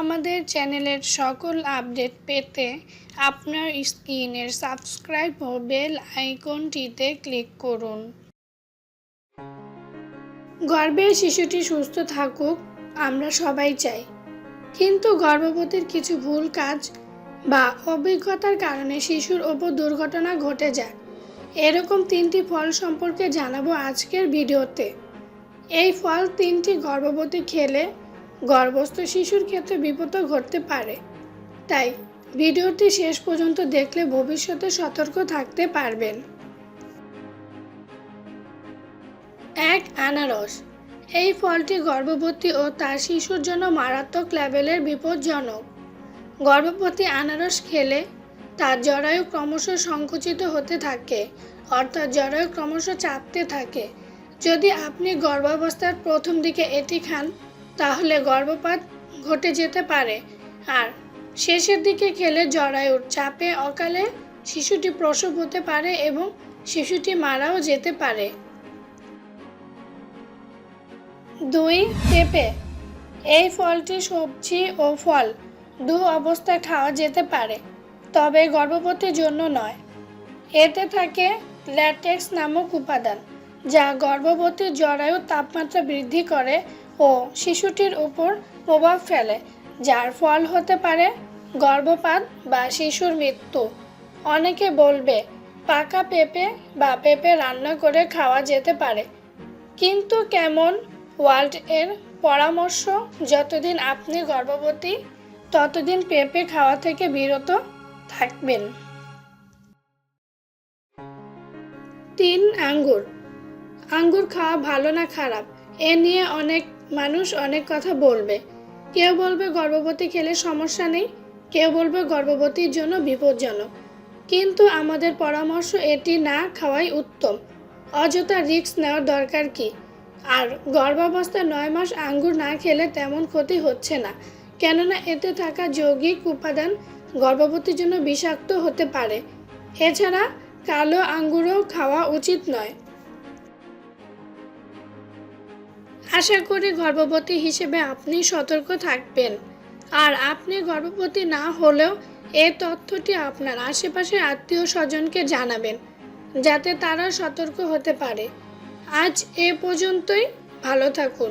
আমাদের চ্যানেলের সকল আপডেট পেতে আপনার স্ক্রিনের সাবস্ক্রাইব ও বেল আইকনটিতে ক্লিক করুন। গর্ভে শিশুটি সুস্থ থাকুক, আমরা সবাই চাই। কিন্তু গর্ভবতীর কিছু ভুল কাজ বা অভিজ্ঞতার কারণে শিশুর ওপর দুর্ঘটনা ঘটে যায়। এরকম তিনটি ফল সম্পর্কে জানাব আজকের ভিডিওতে। এই ফল তিনটি গর্ভবতী খেলে গর্ভস্থ শিশুর ক্ষেত্রে বিপদ ঘটতে পারে। তাই ভিডিওটি শেষ পর্যন্ত দেখলে ভবিষ্যতে সতর্ক থাকতে পারবেন। এক আনারস। এই ফলটি গর্ভবতী ও তার শিশুর জন্য মারাত্মক লেভেলের বিপজ্জনক। গর্ভবতী আনারস খেলে তার জরায়ু ক্রমশ সংকুচিত হতে থাকে, অর্থাৎ জরায়ু ক্রমশ চাপতে থাকে। যদি আপনি গর্ভাবস্থার প্রথম দিকে এটি খান তাহলে গর্ভপাত ঘটে যেতে পারে। আর শেষের দিকে খেলে জরায়ুর চাপে অকালে শিশুটি প্রসব হতে পারে এবং শিশুটি মারাও যেতে পারে। দুই পেঁপে। এই ফলটি সবজি ও ফল দু অবস্থায় খাওয়া যেতে পারে, তবে গর্ভবতীর জন্য নয়। এতে থাকে ল্যাটেক্স নামক উপাদান। যা গর্ভবতী জরায়ুর তাপমাত্রা বৃদ্ধি করে ও শিশুটির উপর প্রভাব ফেলে, যার ফল হতে পারে গর্ভপাত বা শিশুর মৃত্যু। অনেকে বলবে, পাকা পেঁপে বা পেঁপে রান্না করে খাওয়া যেতে পারে। কিন্তু কেমন? ওয়ার্ল্ড এর পরামর্শ, যতদিন আপনি গর্ভবতী, ততদিন পেঁপে খাওয়া থেকে বিরত থাকবেন। তিন আঙ্গুর আঙ্গুর খাওয়া ভালো না খারাপ? এ নিয়ে অনেক মানুষ অনেক কথা বলবে। কেউ বলবে গর্ভবতী খেলে সমস্যা নেই, কেউ বলবে গর্ভবতীর জন্য বিপজ্জনক। কিন্তু আমাদের পরামর্শ এটি না খাওয়াই উত্তম। অযথা রিস্ক নেওয়ার দরকার কি? আর গর্ভাবস্থায় নয় মাস আঙ্গুর না খেলে তেমন ক্ষতি হচ্ছে না। কেননা এতে থাকা যৌগিক উপাদান গর্ভবতীর জন্য বিষাক্ত হতে পারে। এছাড়া কালো আঙ্গুরও খাওয়া উচিত নয়। আশা করি গর্ভবতী হিসেবে আপনি সতর্ক থাকবেন। আর আপনি গর্ভবতী না হলেও এ তথ্যটি আপনার আশেপাশের আত্মীয় স্বজনকে জানাবেন, যাতে তারা সতর্ক হতে পারে। আজ এ পর্যন্তই, ভালো থাকুন।